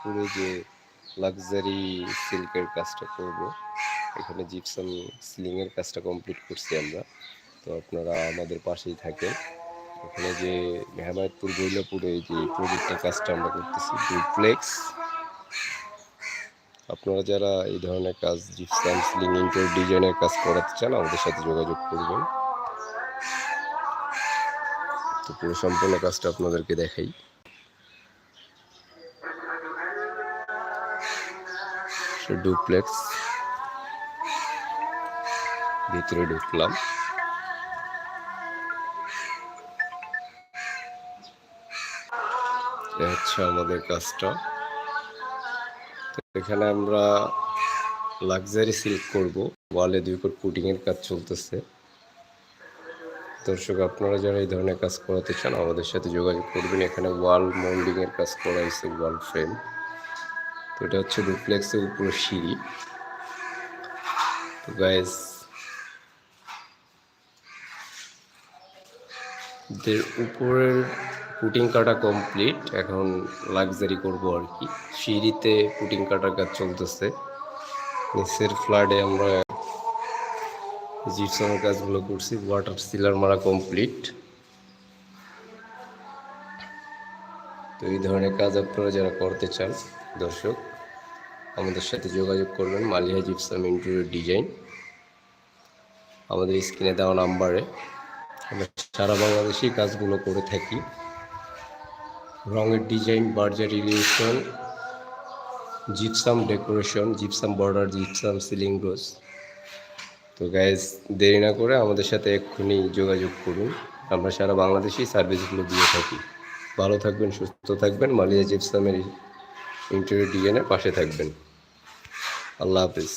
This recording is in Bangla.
পুরো যে লাক্সারি সিল্কের কাজটা করব, এখানে জিপসাম সিলিং এর কাজটা কমপ্লিট করছি আমরা। তো আপনারা আমাদের পাশেই থাকেন। এখানে যে হেমায়তপুর গৈলাপুরে যে প্রজেক্টের কাজটা আমরা করতেছি ডুপ্লেক্স আপনারা যারা এই ধরনের কাজ জিপসাম সিলিং ইন্টার ডিজাইনের কাজ করাতে চান, আমাদের সাথে যোগাযোগ করবেন। তো পুরো সম্পূর্ণ কাজটা আপনাদেরকে দেখাই। ডুপ্লেক্স। ভিতরে ঢুকলাম। হচ্ছে আমাদের কাজটা। এখানে আমরা লাক্সারি সিল্ক করব। ওয়ালে দুই কোট পুটিং এর কাজ চলতেছে। দর্শক, আপনারা যারা এই ধরনের কাজ করাতে চান, আমাদের সাথে যোগাযোগ করবেন। এখানে ওয়াল মোল্ডিং এর কাজ করা হয়েছে, ওয়াল ফ্রেম তো এটা হচ্ছে ডুপ্লেক্সের উপরে সিঁড়ি। তো গাইস উপরের পুটিং কাটা কমপ্লিট এখন লাক্সারি করব আর কি। সিঁড়িতে পুটিং কাটার কাজ চলতেছে। নিচের ফ্ল্যাটে আমরা জিপসামের কাজগুলো করছি। ওয়াটার সিলার মারা কমপ্লিট তো এই ধরনের কাজ আপনারা যারা করতে চান, দর্শক, আমাদের সাথে যোগাযোগ করবেন মালিয়া জিপসাম ইন্টেরিয়র ডিজাইন। আমাদের স্ক্রিনে দেওয়া নাম্বারে আমরা সারা বাংলাদেশেই কাজগুলো করে থাকি। রঙের design, Berger illusion gypsum decoration, gypsum border, gypsum ceiling রোজ তো গ্যাস দেরি না করে আমাদের সাথে এক্ষুনি যোগাযোগ করুন। আমরা সারা বাংলাদেশেই সার্ভিসগুলো দিয়ে থাকি। ভালো থাকবেন সুস্থ থাকবেন। মালিয়া জিপসামের ইন্টারভিউ ডিএনএ পাশে থাকবেন। আল্লাহ হাফিজ।